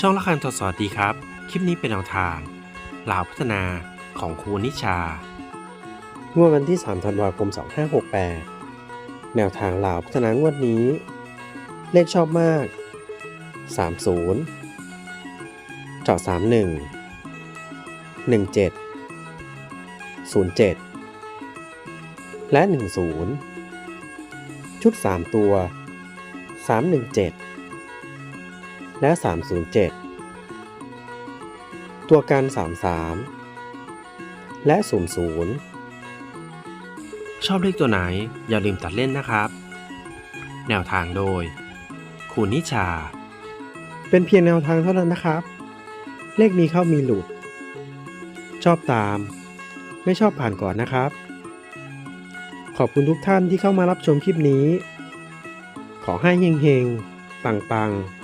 ช่องละคันทดสอบดีครับ คลิปนี้เป็นแนวทางลาวพัฒนาของครูนิชางวดวันที่ 3 ธันวาคม 2568 แนวทางลาวพัฒนางวดนี้ เลขชอบมาก 30 เจาะ31 17 07 และ 10 ชุด 3 ตัว 317 และ 307 ตัวกัน33 และ 00 ชอบเลขตัวไหนอย่าลืมตัดเล่นนะครับ แนวทางโดยครูนิชา เป็นเพียงแนวทางเท่านั้นนะครับ เลขมีเข้ามีหลุด ชอบตาม ไม่ชอบผ่านก่อนนะครับ ขอบคุณทุกท่านที่เข้ามารับชมคลิปนี้ ขอให้เฮงๆ ปังๆ